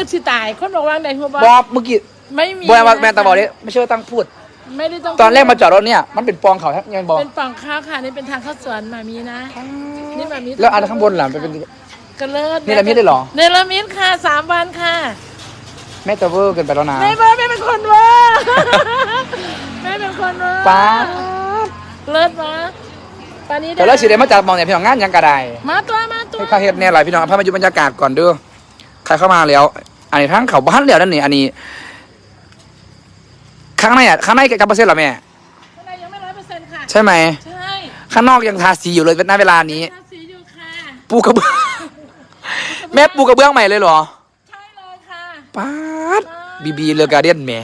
คือสิตาย คนบอกว่าไหนหัวบบอกเมื่อกี้ไม่มีบอยว่าะคะแม่ตาบอกเนี่ยไม่ใช่ว่าตั้งพูด ไม่ได้ต้องตอนแรกมาจอดรถเนี่ยมันเป็นปองเขาครับยังบอกเป็นฝั่งข้าวค่ะนี่เป็นทางเข้าสวนหมามีนะ นี่หมามีแล้วอันข้างบนหล่ะเป็นเป็นกระเลิศเนรมิตเลยเหรอเนรมิตค่ะสามวันค่ะ แม่ตาเวอร์เกินไปแล้วนะแม่เบิร์ดแม่เป็นคนเว่าแม่เป็นคนเว่าป้าเลิศมะปานี้แต่แล้วสิเดมาจากมองเนี่ยพี่น้องงานยังกระไดมาตัวมาตัวให้ข้าเฮ็ดเนี่ยหลายพี่น้องพามาดูบรรยากาศก่อนเด้อใครเข้ามาแล้ว อันนี้ทั้งเขาบ้านแล้วนั่นนี่อันนี้ข้างในอะข้างในกับเปอร์เซ็นต์เหรอแม่ข้างในยังไม่ร้อยเปอร์เซ็นต์ค่ะ ใช่ไหมใช่ข้างนอกยังทาสีอยู่เลยณเวลานี้ทาสีอยู่ค่ะปูกระเบื้องแม่ปูกระเบื้องใหม่เลยเหรอใช่เลยค่ะป๊าดบีบีเลอการเดียนแหม่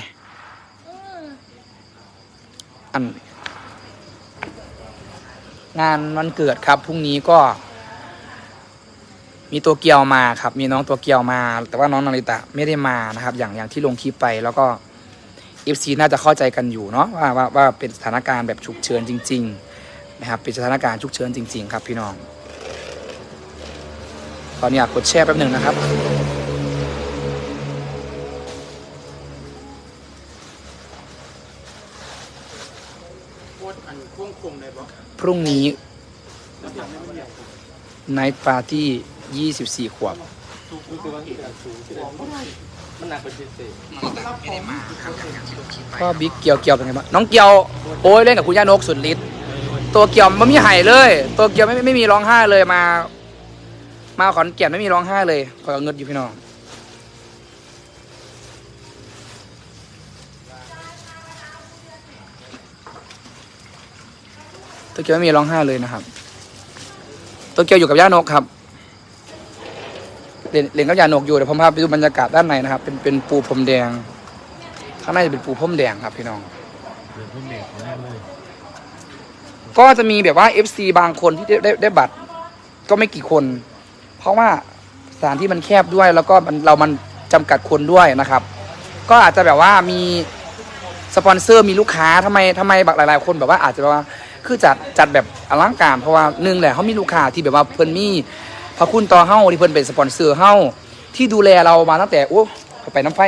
อืมอันงานวันเกิดครับพรุ่งนี้ก็ มีตัวเกียวมาครับ มีน้องตัวเกียวมา แต่ว่าน้องนาริตะไม่ได้มานะครับ อย่างอย่างที่ลงคลิปไปแล้วก็เอฟซีน่าจะเข้าใจกันอยู่เนาะว่าว่าว่าเป็นสถานการณ์แบบฉุกเฉินจริง ๆ นะครับ เป็นสถานการณ์ฉุกเฉินจริง ๆ ครับพี่น้อง ตอนนี้อยากกดแชร์แป๊บหนึ่งนะครับพรุ่งนี้ไนท์ปาร์ตี้ 24ขวบพ่อบิ๊กเกียวเกียวเป็นไงบ้างน้องเกียวโอ้ยเล่นกับคุณย่านกสุดฤทธิ์ตัวเกียวไม่มีไห่เลย ตัวเกียวไม่ไม่มีร้องไห้เลยมา มาขอนแก่นไม่มีร้องไห้เลยคอยเอาเงินอยู่พี่น้องตัวเกียวไม่มีร้องไห้เลยนะครับ ตัวเกียวอยู่กับย่านกครับ เล่นเล่นกับย่านกอยู่เดี๋ยวผมพาไปดูบรรยากาศด้านในนะครับ เป็นเป็นปูพรมแดง ข้างในจะเป็นปูพรมแดงครับพี่น้องก็จะมีแบบว่า FC บางคนที่ได้ได้ได้บัตร ก็ไม่กี่คน เพราะว่าสถานที่มันแคบด้วยแล้วก็มันเรามันจำกัดคนด้วยนะครับ ก็อาจจะแบบว่ามีสปอนเซอร์มีลูกค้าทำไมทำไมบักหลาย ๆ คนแบบว่าอาจจะแบบว่าคือจัดจัดแบบอลังการเพราะว่าหนึ่งแหละเขามีลูกค้าที่แบบว่าเพิ่นมี พระคุณต่อเฮ้าที่เพิ่นเป็นสปอนเซอร์เฮ้าที่ดูแลเรามาตั้งแต่โอ้เข้าไปน้ำไฟ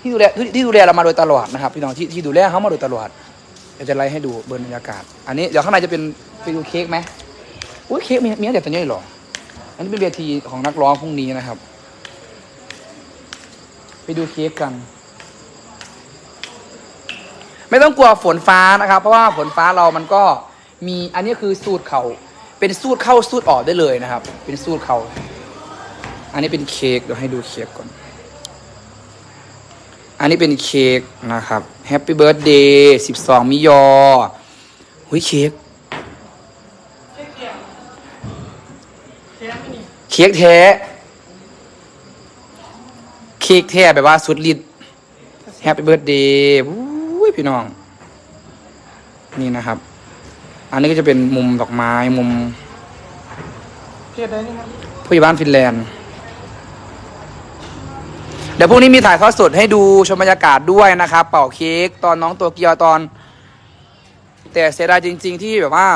ที่ดูแลที่ที่ดูแลเรามาโดยตลอดนะครับพี่น้องที่ที่ดูแลเขามาโดยตลอดเดี๋ยวจะไล่ให้ดูบนบรรยากาศ อันนี้เดี๋ยวข้างในจะเป็นไปดูเค้กไหมอุ้ยเค้กมีมีตั้งแต่ตอนนี้เลยหรออันนี้เป็นเวทีของนักร้องพรุ่งนี้นะครับ ไปดูเค้กกัน ไม่ต้องกลัวฝนฟ้านะครับ เพราะว่าฝนฟ้าเรามันก็มีอันนี้คือสูตรเขา เป็นสูตรเข้าสูตรออกได้เลยนะครับ เป็นสูตรเขาอันนี้เป็นเค้กเดี๋ยวให้ดูเค้กก่อน อันนี้เป็นเค้กนะครับแฮปปี้เบิร์ดเดย์สิบสองมิยอหุยเค้กเค้กแท้ เค้กแท้แบบว่าสุดฤทธิ์แฮปปี้เบิร์ดเดย์อุ้ยพี่น้อง นี่นะครับ อันนี้ก็จะเป็นมุมดอกไม้มุมเพียรได้นี่ครับผู้ใหญ่บ้านฟินแลนด์ เดี๋ยวพรุ่งนี้มีถ่ายทอดสดให้ดูชมบรรยากาศด้วยนะครับ เป่าเค้กตอนน้องตัวเกียวตอน แต่เสียดายจริง ๆ ที่แบบว่า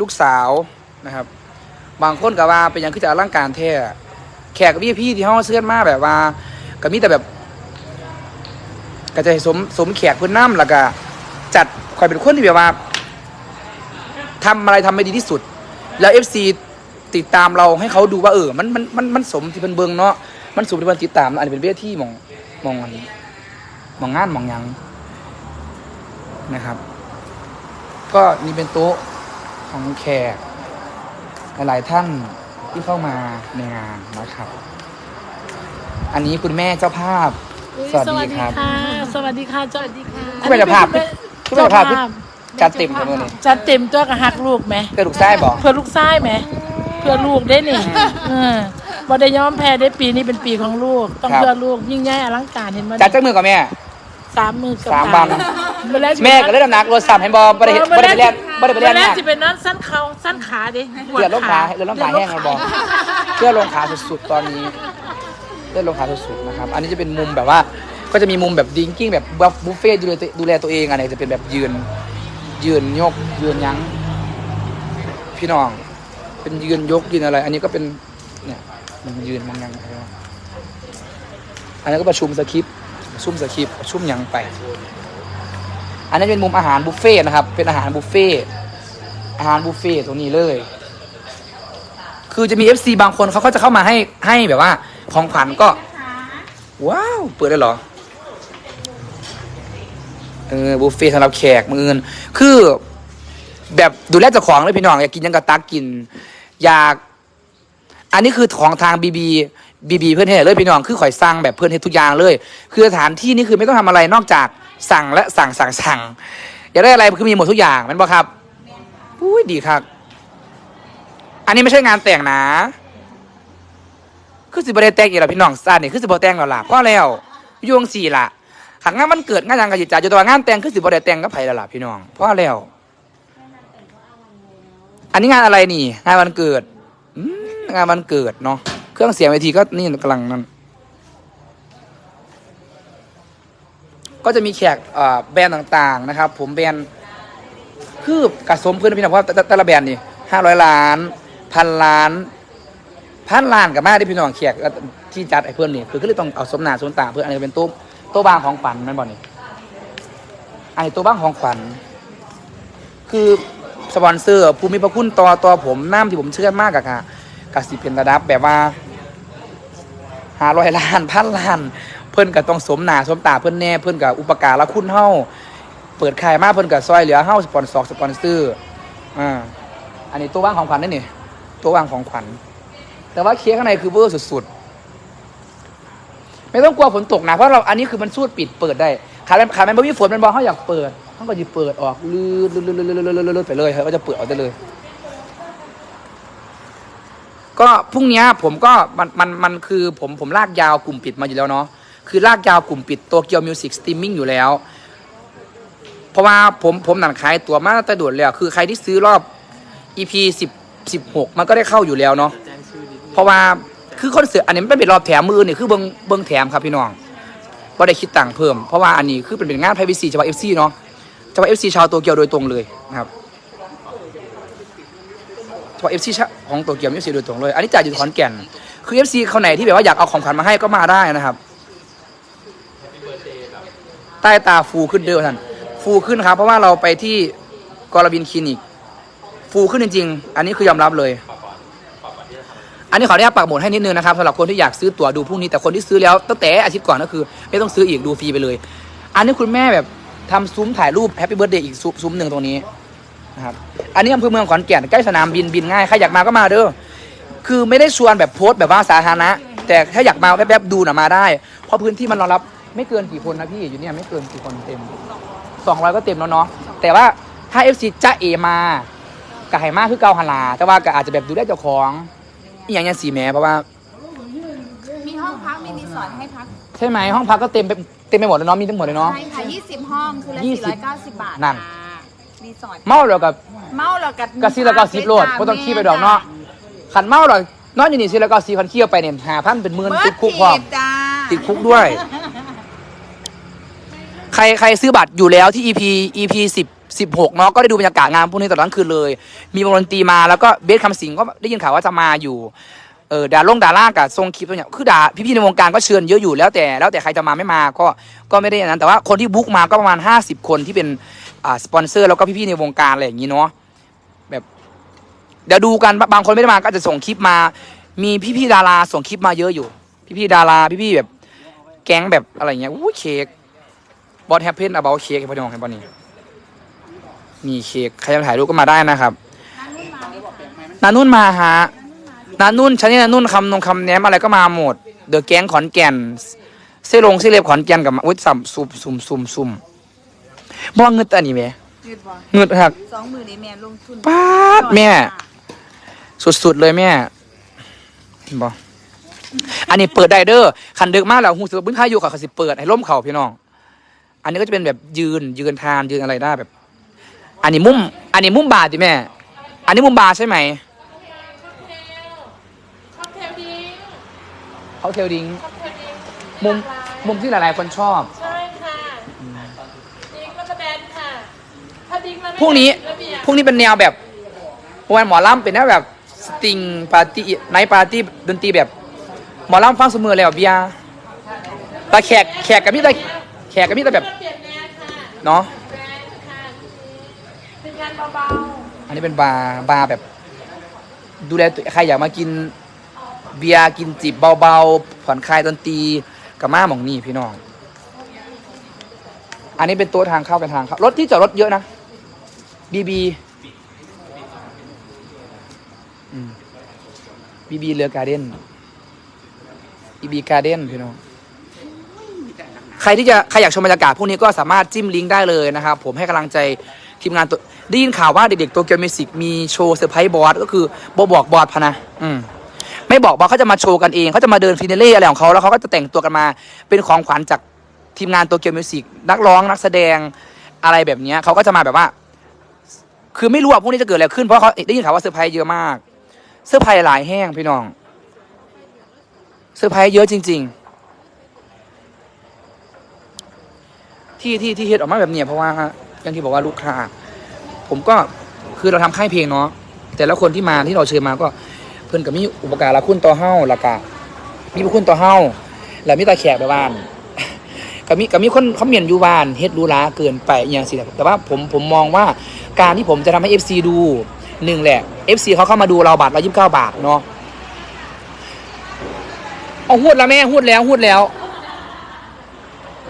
ลูกสาวนะครับ บางคนก็ว่าเป็นอย่างคือจะอลังการแท้แขกกับพี่พี่ที่ห้องเสื้อมาแบบว่าก็มีแต่แบบก็จะให้สมสมแขกเพื่อนน้ำแล้วก็จัดคอยเป็นคนที่แบบว่า ทำอะไรทำไม่ดีที่สุด แล้วเอฟซีติดตามเราให้เขาดูว่าเออ มันมันมันมันสมที่เป็นเบิงเนาะมันสมที่เป็นติดตามอันนี้เป็นเวทีหมองหมองอันหมองงานหมองหยังนะครับ ก็นี่เป็นโต๊ะของแขกหลายๆท่านที่เข้ามาในงานนะครับ อันนี้คุณแม่เจ้าภาพ สวัสดีครับค่ะ สวัสดีค่ะสวัสดีค่ะคุณแม่เจ้าภาพคุณแม่เจ้าภาพ จัดเต็มกันเลยจัดเต็มตัวกับฮักลูกไหมเกิดลูกไส้บอกเพื่อลูกชายไหม เพื่อลูกได้นี่เออบ่ได้ยอมแพ้ได้ปีนี้เป็นปีของลูก ต้องครับเพื่อลูกยิ่งใหญ่อลังการเห็นไหมจัดจักมือกับแม่ สามมือกับสามวันเมื่อไรแม่ก็เลยน้ำหนักรถสามเห็นบอไม่ได้ไม่ได้ไปเรียนไม่ได้ไปเรียนเมื่อไรหนักจะเป็นนั้นสั้นเขาสั้นขาดิเลือดลงขาเลือดลงขาแห้งมันบอกเลือดลงขาสุดๆตอนนี้เลือดลงขาสุดๆนะครับ อันนี้จะเป็นมุมแบบว่าก็จะมีมุมแบบดิงกิ้งแบบบุฟเฟ่ต์ดูแลตัวดูแลตัวเองอันไหนจะเป็นแบบยืน ยืนยกยืนยั้งพี่น้อง เป็นยืนยกยืนอะไร อันนี้ก็เป็นเนี่ยมันยืนมันยังนะครับอันนั้นก็ประชุมสคริปต์ประชุมสคริปต์ประชุมหยังไป อันนั้นเป็นมุมอาหารบุฟเฟ่ต์นะครับ เป็นอาหารบุฟเฟ่ต์อาหารบุฟเฟ่ต์ตรงนี้เลย คือจะมี FC บางคนเขาก็จะเข้ามาให้ให้แบบว่า ของขวัญก็ ว้าว เปิดได้เหรอ เออบุฟเฟ่ต์สำหรับแขกมืออื่นคือ แบบดูแลเจ้าของเลยพี่น้องอยากกินยังกระตักกิน อยาก อันนี้คือของทางบีบีบีบีเพื่อนเฮ็ดเลยพี่น้องคือข่อยสั่งแบบเพื่อนเฮ็ดทุกอย่างเลย คือสถานที่นี่คือไม่ต้องทำอะไรนอกจากสั่งและสั่งสั่งสั่งอยากได้อะไรคือมีหมดทุกอย่างแมันบ่ครับอุ้ยดีครับ อันนี้ไม่ใช่งานแต่งนะ คือสิบได้แต่งอีกแล้วพี่น้องซ่านนี่คือสิบ่แต่งแล้วล่ะก็แล้วอยวงสี่ล่ะ ขังงานมันเกิดงานยังกับจิตใจอยู่ตัวางานแต่งคือสิบ่ได้แต่งกับไผแล้วล่ะพี่น้องเพราะแล้ว อันนี้งานอะไรนี่ งานวันเกิดงานวันเกิดเนาะเครื่องเสียงเวทีก็นี่กำลังนั่นก็จะมีแขกแบรนด์ต่างๆนะครับ ผมแบรนด์คือกระสมเพื่อนพี่น้องเพราะแต่ละแบรนด์นี่ห้าร้อยล้านพันล้านพันล้านกับมาที่พี่น้องแขกที่จัดไอ้เพื่อนนี่คือก็เลยต้องเอาสมนาสมตาเพื่อนอันนี้เป็นต๊ะโต๊ะบางของขวัญมันบ่นี่อันนี้ต๊ะบางของขวัญคือสปอนเซอร์ภูมิพระคุณต่อต่อผมน้ำที่ผมเชื่อมากอะค่ะกับสิเป็นระดับแบบว่าหาร้อยล้านพันล้าน เพิ่อนก็ต้องสมหนาสมตาเพิ่อนแน่เพิ่อนกับอุปการละคุณเฮาเปิดขายมากเพิ่อนกับซอยเหลือเฮาสปอนซอร์สปอนเซอร์อ่าอันนี้ตัวว่างของขวัญนี่นี่ตัวว่างของขวัญแต่ว่าเค้กข้างในคือเวอร์สุดๆ ไม่ต้องกลัวฝนตกนะเพราะเราอันนี้คือมันสูดปิดเปิดได้ขาแมนขาแมนบ่มีฝนมันบอกเขาอยากเปิดเขาก็จะเปิดออกลื่นลื่นลื่นลื่นลื่นลื่นลื่นไปเลยเขาก็จะเปิดออกได้เลย ก็พรุ่งนี้ผมก็มันมันมันคือผมผมลากยาวกลุ่มปิดมาอยู่แล้วเนาะคือลากยาวกลุ่มปิดตัวเกียวมิวสิกสตรีมมิ่งอยู่แล้ว เพราะว่าผมผมหนันขายตัวมาตั้งแต่ด่วนแล้ว คือใครที่ซื้อรอบ EP สิบสิบหกมันก็ได้เข้าอยู่แล้วเนาะเพราะว่า คือคอนเสิร์ตอันนี้มันเป็นรอบแถมมือนี่คือเบิงเบิงแถมครับพี่น้องก็ได้คิดตังค์เพิ่ม เพราะว่าอันนี้คือเป็นเป็นงานไพรเวซีเฉพาะเอฟซีเนาะเฉพาะเอฟซีชาวโตเกียวโดยตรงเลยนะครับเฉพาะเอฟซีของโตเกียวเอฟซีโดยตรงเลย อันนี้จ่ายอยู่ขอนแก่น คือเอฟซีเขาไหนที่แบบว่าอยากเอาของขวัญมาให้ก็มาได้นะครับ ใต้ตาฟูขึ้นเด้อท่าน ฟูขึ้นครับ เพราะว่าเราไปที่กรบินคลินิก ฟูขึ้นจริงๆ อันนี้คือยอมรับเลย อันนี้ขออนุญาตปักหมุดให้นิดนึงนะครับสำหรับคนที่อยากซื้อตั๋วดูพรุ่งนี้แต่คนที่ซื้อแล้วตั้งแต่อาทิตย์ก่อนก็คือ ไม่ต้องซื้ออีกดูฟรีไปเลย อันนี้คุณแม่แบบทำซุ้มถ่ายรูปแฮปปี้เบิร์ดเดย์อีกซุ้มหนึ่งตรงนี้นะครับอันนี้อำเภอเมืองขอนแก่นใกล้สนามบินบินง่ายใครอยากมาก็มาเด้อคือไม่ได้ชวนแบบโพสต์แบบว่าสาธารณะ แต่ถ้าอยากมาแวบๆดูน่ะมาได้ เพราะพื้นที่มันรองรับไม่เกินกี่คนนะพี่อยู่เนี่ยไม่เกินกี่คนเต็มสองร้อยก็เต็มแล้วเนาะแต่ว่าถ้าเอฟซีจ้าเอมากะไห่มาคือเกาหลาแต่ว่าก็อาจจะแบบดูได้เจ้าของ อหย่างเงี้ยสีแหม่เพราะว่า มีห้องพัก มีรีสอร์ทให้พักใช่ไหมห้องพักก็เต็มไปเต็มไปหมดเลยเนาะมีทั้งหมดเลยเนาะ ใช่ค่ะ20 ห้อง คือละ20 490 บาทนั่น ค่ะรีสอร์ท เมาแล้วกับเมาแล้วกักะซีแล้วก็ซีโรดก็ต้องขี้ไปดอกเนาะขันเมาหรอกนอนอยู่นี่ซีแล้วก็ซีพันขี้เอาไปเนี่ยหาพันเป็นหมื่นติดคุกพร้อม จ้าติดคุกด้วย ใครใครซื้อบัตรอยู่แล้วที่ EP EP สิบ สิบหกเนาะก็ได้ดูบรรยากาศงานพวกนี้ตลอดทั้งคืนเลย มีวงดนตรีมาแล้วก็เบสคำสิงก็ได้ยินข่าวว่าจะมาอยู่เออดาลงดาล่ากับทรงคลิปตัวเนี้ยคือดาพี่ๆในวงการก็เชิญเยอะอยู่แล้วแต่แล้วแต่ใครจะมาไม่มาก็ก็ไม่ได้อย่างนั้นแต่ว่าคนที่บุ๊กมาก็ประมาณ 50 คนที่เป็นอ่าสปอนเซอร์แล้วก็พี่ๆในวงการอะไรอย่างนี้เนาะแบบเดี๋ยวดูกันบางคนไม่ได้มาก็จะส่งคลิปมา มีพี่ๆดาราส่งคลิปมาเยอะอยู่ พี่ๆดาราพี่ๆแบบแก๊งแบบอะไรเงี้ยอู้เค้กบอสแฮปเพนเอาเบลเค้กให้พี่น้องให้ป่ะนี่ มีเค้กใครจะถ่ายรูปก็มาได้นะครับนานุ่นมาฮะนานุ่นชานี่นานุ่นคำนงคำแนมอะไรก็มาหมด เดอะแก๊งขอนแก่นเซลงเซเลบขอนแก่นกับมาอุ้ยสัมซุ่มซุ่มซุ่มซุ่มมองเงินอันนี้ไหมยืดบ่เงินหักสองหมื่นนี่แม่ลงทุนป๊าดแม่ สุดๆเลยแม่เห็นบ่อันนี้เปิดได้เด้อคันดึกมากแล้วหูสึกว่าบึ้งพายุค่ะเขาสิเปิดให้ล่มเข่าพี่น้อง อันนี้ก็จะเป็นแบบยืนยืนทานยืนอะไรได้แบบ อันนี้มุม อันนี้มุมบาร์ดิแม่ อันนี้มุมบาร์ใช่ไหมค็อกเทลดิ้งเขาเทลดิงค็อกเทลดิ้งมุม มุมที่หลาย ๆ คนชอบ ใช่ค่ะดิ้งแล้วก็แดนค่ะ ถ้าดิ้งแล้วไม่พรุ่งนี้ ระเบียบพรุ่งนี้เป็นแนวแบบวันหมอลำเป็นแนวแบบสติงปาร์ตี้ไนท์ปาร์ตี้ดนตรีแบบ หมอลำฟังเสมอเลยอะเบียร์แต่แขกแขกกับมิแต่แขกกับมิแต่แบบเปลี่ยนแนวค่ะ เนาะ แบรนด์ค่ะเป็น งานเบาอันนี้เป็นบาร์บาร์แบบ ดูแลตัวใครอยากมากินเบียร์กินจิบเบาๆผ่อนคลายดนตรีกับมาหมองนี่พี่น้อง อันนี้เป็นต๊ะทางเข้าเป็นทางเข้ารถที่จอดรถเยอะนะบีบีบีบีเรือการ์เด้นบีบีการ์เด้นพี่น้องใครที่จะใครอยากชมบรรยากาศพวกนี้ก็สามารถจิ้มลิงก์ได้เลยนะครับ ผมให้กำลังใจทีมงานตัว ได้ยินข่าวว่าเด็กๆตัวเกียวมิวสิกมีโชว์เซอร์ไพรส์บอสก็คือบอบอกบอสพะนะอืมไม่บอกบอสเขาจะมาโชว์กันเองเขาจะมาเดินฟินาเล่อะไรของเขาแล้วเขาก็จะแต่งตัวกันมาเป็นของขวัญจากทีมงานตัวเกียวมิวสิกนักร้องนักแสดงอะไรแบบเนี้ยเขาก็จะมาแบบว่า คือไม่รู้ว่าพวกนี้จะเกิดอะไรขึ้นเพราะเขาได้ยินข่าวว่าเซอร์ไพรส์เยอะมากเซอร์ไพรส์หลายแห้งพี่น้องเซอร์ไพรส์เยอะจริง ๆที่ที่ที่เฮ็ดออกมาแบบเนี้ยเพราะว่าอย่างที่บอกว่าลูกค้า ผมก็คือเราทำค่ายเพลงเนาะแต่ละคนที่มาที่เราเชิญมาก็ เพิ่อนก็มีอุปการะคุณต่อเฮาล้วก็มีบุญคุณต่อเฮาแล้วมีตาแขกไปบ้านก็มีก็มีคนเขาเมียนอยู่บ้านเฮ็ดรู้ลาเกินไปอย่างสิแต่ว่าผมผมมองว่าการที่ผมจะทำให้ FC ดูหนึ่งแหละ FC เขาเข้ามาดูเราบาทละยี่สิบเก้าบาทเนาะเอาหูดแล้วแม่หูดแล้วหูดแล้ว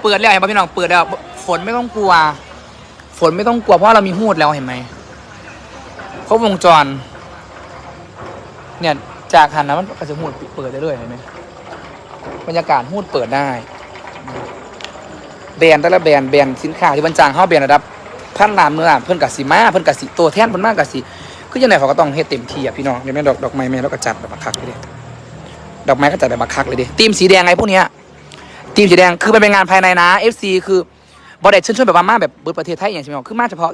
เปิดแล้วเห็นป่ะพี่น้องเปิดแล้ว ฝนไม่ต้องกลัว ฝนไม่ต้องกลัวเพราะเรามีหูดแล้วเห็นไหมครบวงจร เนี่ยจากหันนะมันก็จะหูดเปิดได้เลยเห็นไหมบรรยากาศหูดเปิดได้ แบรนด์แต่ละแบรนด์แบรนด์สินค้าที่บรรจางเข้าแบรนด์ระดับพันลานเมื่อเพิ่นกับสีมาเพิ่นกับสีตัวแทนเพิ่นมากกับสีคือยังไงเขาก็ต้องเฮ็ดเต็มที่อะพี่น้องเห็นไหมดอกดอกไม้แม่แล้วก็จัดแบบบักคักเลยดิดอกไม้ก็จัดแบบบักคักเลยดิทีมสีแดงไงพวกเนี้ยทีมสีแดงคือมันเป็นงานภายในนะ FC คือ บอดเด็ดชื่นชวนแบบว่ามาแบบเบิดประเทศไทยอย่างใช่ไหมคือมาเฉพาะ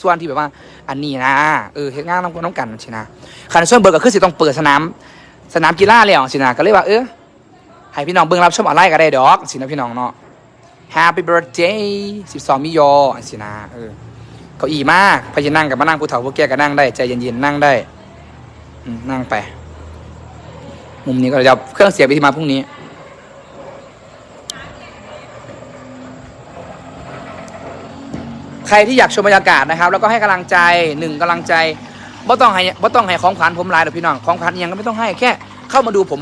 ส่วนที่แบบว่า อันนี้นะเออเฮ็ดงานน้องน้องกันใช่นะคันส่วนเบิร์ก็คือสิต้องเปิดสนามสนามกีฬาแล้วสินะก็เลยว่าเออให้พี่น้องเบิ่งรับชมออนไลน์ก็ได้ดอกสินะพี่น้องเนาะ Happy birthday 12 มิยอสินะเออเก้าอี้มากพจะนั่งกับมานั่งผู้เฒ่าผู้แก่ก็นั่งได้ใจเย็นๆนั่งได้นั่งไป มุมนี้ก็จะเอาเครื่องเสียงไปที่มาพรุ่งนี้ ใครที่อยากชมบรรยากาศนะครับ แล้วก็ให้กำลังใจหนึ่งกำลังใจบ่ต้องให้บ่ต้องให้ของขวัญผมหลายหรอกพี่น้องของขวัญยังก็ไม่ต้องให้แค่ เข้ามาดูผม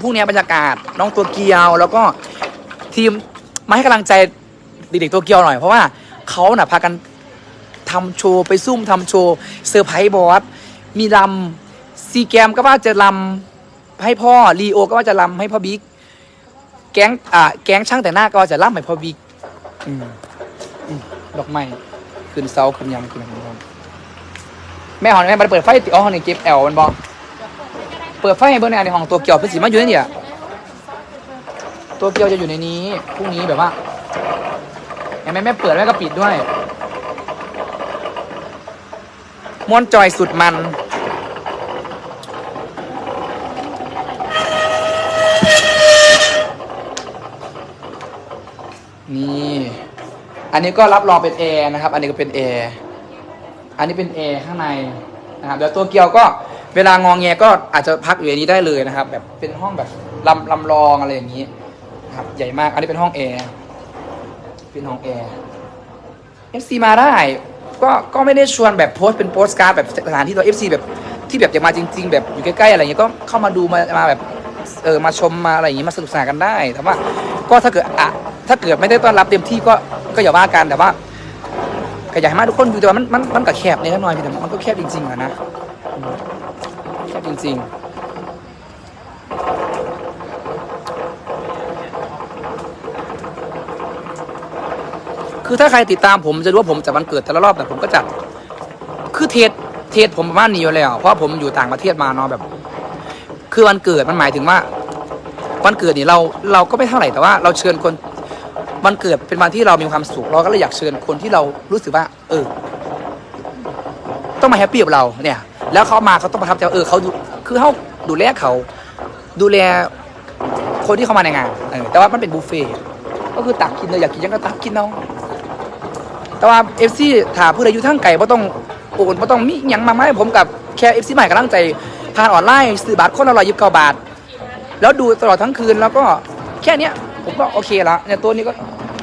พรุ่งนี้บรรยากาศน้องตัวเกียว แล้วก็ทีมมาให้กำลังใจเด็กๆตัวเกียวหน่อยเพราะว่าเขาน่ะพากันทำโชว์ไปซุ่มทำโชว์เซอร์ไพรส์บอสมีลำซีแกมก็ว่าจะลำให้พ่อลีโอก็ว่าจะลำให้พ่อบิ๊กแก๊งอ่าแก๊งช่างแต่งหน้าก็จะลำให้พ่อบิ๊กอืม ดอกไม้ขึ้นเสาขึ้นยังขึ้นอะไรครับแม่หอนแม่มาเปิดไฟติอ๋อห้องนี้เก็บแอลมันบอกเปิดไฟให้เบอร์ในในห้องตัวเกี่ยวเพื่อสีมาอยู่ในนี่อะตัวเกี่ยวจะอยู่ในนี้พรุ่งนี้แบบว่าแม่แม่เปิดแม่ก็ปิดด้วยม้วนจอยสุดมัน อันนี้ก็รับรองเป็นแอร์นะครับ อันนี้ก็เป็นแอร์อันนี้เป็นแอร์ข้างในนะครับเดี๋ยวตัวเกียวก็เวลางองแงก็อาจจะพักอยู่ในนี้ได้เลยนะครับ แบบเป็นห้องแบบลำลำรองอะไรอย่างนี้นะครับใหญ่มาก อันนี้เป็นห้องแอร์เป็นห้องแอร์ FC มาได้ก็ก็ไม่ได้ชวนแบบโพสเป็นโพสการ์ดแบบสถานที่ตัว FC แบบที่แบบอยากมาจริง ๆ แบบอยู่ใกล้ๆอะไรอย่างเงี้ยก็เข้ามาดูมามาแบบเออมาชมมาอะไรอย่างงี้มาสนุกสนานกันได้แต่ว่าก็ถ้าเกิดอะ ถ้าเกิดไม่ได้ต้อนรับเต็มที่ก็ก็อย่าว่ากันแต่ว่าก็อยากให้มาทุกคนอยู่แต่ว่ามันมันมันก็แคบเนี่ยน้อยพี่แต่มันก็แคบจริงๆอะนะอืมแคบจริง ๆคือถ้าใครติดตามผมจะรู้ว่าผมจัดวันเกิดแต่ละรอบแต่ผมก็จัด คือเทสเทสผมประมาณนี้อยู่แล้ว เพราะผมอยู่ต่างประเทศมาเนาะแบบ คือวันเกิดมันหมายถึงว่า วันเกิดนี่เราเราก็ไม่เท่าไหร่แต่ว่า เราเชิญคน วันเกิดเป็นวันที่เรามีความสุข เราก็เลยอยากเชิญคนที่เรารู้สึกว่า เออ ต้องมาแฮปปี้กับเราเนี่ย แล้วเขามาเขาต้องประทับใจว่าเออเขาคือเขาดูแลเขา ดูแลคนที่เข้ามาในงานเออแต่ว่ามันเป็นบุฟเฟ่ก็คือตักกินเลยอยากกินยังก็ตักกินเอาแต่ว่าเอฟซีถามผู้ใดอยู่ทั้งไก่บ่ต้องโอนบ่ต้องมีหยังมาไหมผมกับแค่เอฟซีใหม่กำลังใจผ่านออนไลน์ซื้อบัตรคนละร้อยยี่สิบเก้าบาท แล้วดูตลอดทั้งคืนแล้วก็แค่เนี้ย ผมก็โอเคละเนี่ยตัวนี้ก็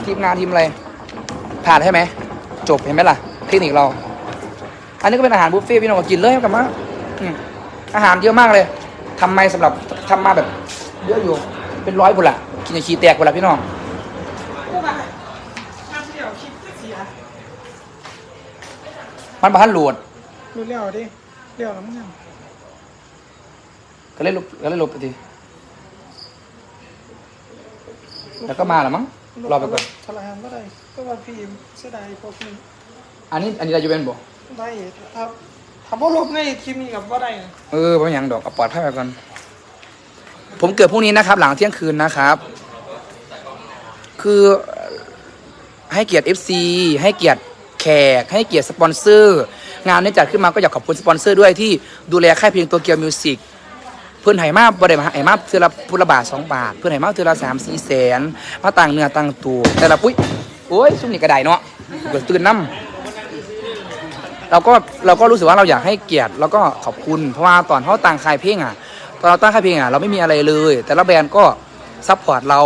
ทีมงานทีมอะไรผ่านใช่ไหมจบเห็นไหมล่ะเทคนิคเรา อันนี้ก็เป็นอาหารบุฟเฟ่ต์พี่น้องก็กินเลยกับมาอืมอาหารเยอะมากเลยทำไมสำหรับทำมาแบบเยอะอยู่เป็นร้อยบุนละกินอย่างขี้แตกบุนละพี่น้องมันบ้านโหลดรู้เลี้ยวดิเลี้ยวแล้วมั้งเนี่ยก็เล่นลบก็เล่นลบไปที แล้วก็มาละมั้งรอไปก่อนทลายก็ได้ก็ว่าพี่เสียดายพวกนี้อันนี้อันนี้เราจะเป็นบ่ได้ถ้าถ้าบ่ลบในคลิปนี้กับว่าได้นะเออไม่ยังดอกเอาปลอดภัยไปก่อนผมเกิดพรุ่งนี้นะครับ หลังเที่ยงคืนนะครับ คือให้เกียรติ FC ให้เกียรติแขก ให้เกียรติสปอนเซอร์ งานนี้จัดขึ้นมาก็อยากขอบคุณสปอนเซอร์ด้วยที่ดูแลค่ายเพลงตัวเกียวมิวสิกเพื่อนไหมาบ่ได้มาไหมาเทือละพุละบาทสองบาท เพื่อนไหมาเทือละสามสี่แสนมาต่างเนื้อต่างตัวแต่ละปุ้ยโอ้ยซุ่มนี่กระไดเนาะเกิดตื่นน้ำเราก็เราก็รู้สึกว่าเราอยากให้เกียรติแล้วก็ขอบคุณเพราะว่าตอนเขาตั้งค่ายเพลงอะตอนเราตั้งค่ายเพลงอะเราไม่มีอะไรเลย แต่ละแบรนด์ก็ซัพพอร์ตเรา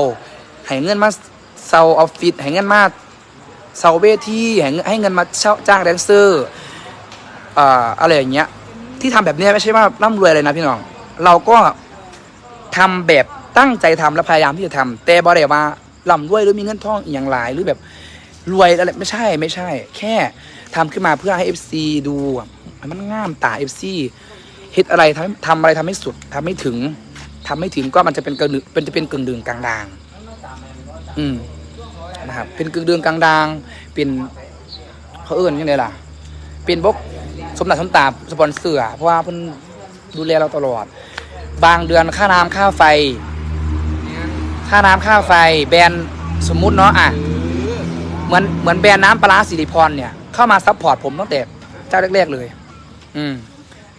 ให้เงินมาเซาออฟฟิศให้เงินมาเซาเวทีให้เงินให้เงินมาเช่าจ้างแดนเซอร์อ่าอะไรอย่างเงี้ยที่ทำแบบเนี้ยไม่ใช่ว่าร่ำรวยอะไรนะพี่น้อง เราก็ทำแบบตั้งใจทำและพยายามที่จะทำแต่บ่ได้ว่าร่ำรวยหรือมีเงินทองอย่างหลายหรือแบบรวยอะไรไม่ใช่ไม่ใช่ แค่ทำขึ้นมาเพื่อให้ FC ดูให้มันง่ามตา FC เฮ็ดอะไรทำทำอะไรทำให้สุดทำให้ถึงทำให้ถึงก็มันจะเป็นกึ่งเป็นจะเป็นกึ่งดึงกลางดางอืมนะครับเป็นกึ่งดึงกลางดางเป็นเขาเอื้อนยังไงล่ะ เป็นบกสมนักสมตาสปอนเซอร์อเพราะว่าเพิ่นดูแลเราตลอด บางเดือนค่าน้ำค่าไฟ ค่าน้ำค่าไฟแบรนด์สมมุติเนาะอะเหมือนเหมือนแบรนด์น้ำปลาสิริพรเนี่ย เข้ามาซัพพอร์ตผมตั้งแต่เจ้าแรกๆเลย อืม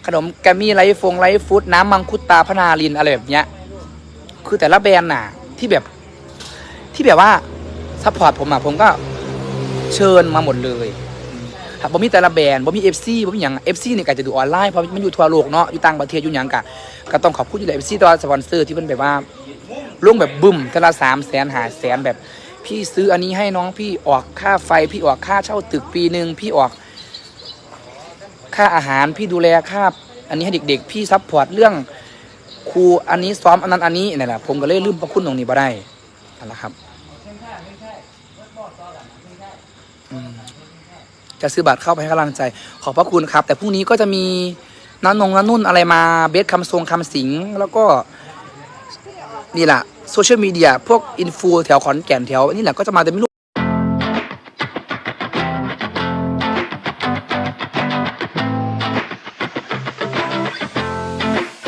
ขนมแกมมี่ไลฟ์ฟงไลฟ์ฟู้ดน้ำมังคุดตาพนาลินอะไรแบบเนี้ย คือแต่ละแบรนด์น่ะ ที่แบบ ที่แบบว่าซัพพอร์ตผมอะผมก็เชิญมาหมดเลยครับผมมีแต่ละแบรนด์ผมมีเอฟซีผมมีอย่างเอฟซีเนี่ยก็จะดูออนไลน์เพราะมันอยู่ทั่วโลกเนาะอยู่ต่างประเทศอยู่อย่างกะ ก็ต้องขอบคุณอยู่เอฟซีตัวสปอนเซอร์ที่มันแบบว่าลุงแบบบึ้มแต่ละสามแสนหาแสนแบบพี่ซื้ออันนี้ให้น้องพี่ออกค่าไฟพี่ออกค่าเช่าตึกปีหนึ่งพี่ออก ค่าอาหารพี่ดูแลค่าอันนี้ให้เด็ก ๆ พี่ซัพพอร์ตเรื่องครูอันนี้ซ้อมอันนั้นอันนี้นี่แหละผมก็เลยลืมพระคุณตรงนี้มาได้นั่นแหละครับจะซื้อบัตรเข้าไปให้กำลังใจ ขอบพระคุณครับ แต่พรุ่งนี้ก็จะมี น้านงน้านุ่นอะไรมาเบสคำทรงคำสิง แล้วก็นี่แหละโซเชียลมีเดียพวกอินฟูแถวขอนแก่นแถวนี่แหละก็จะมาแต่ไม่รู้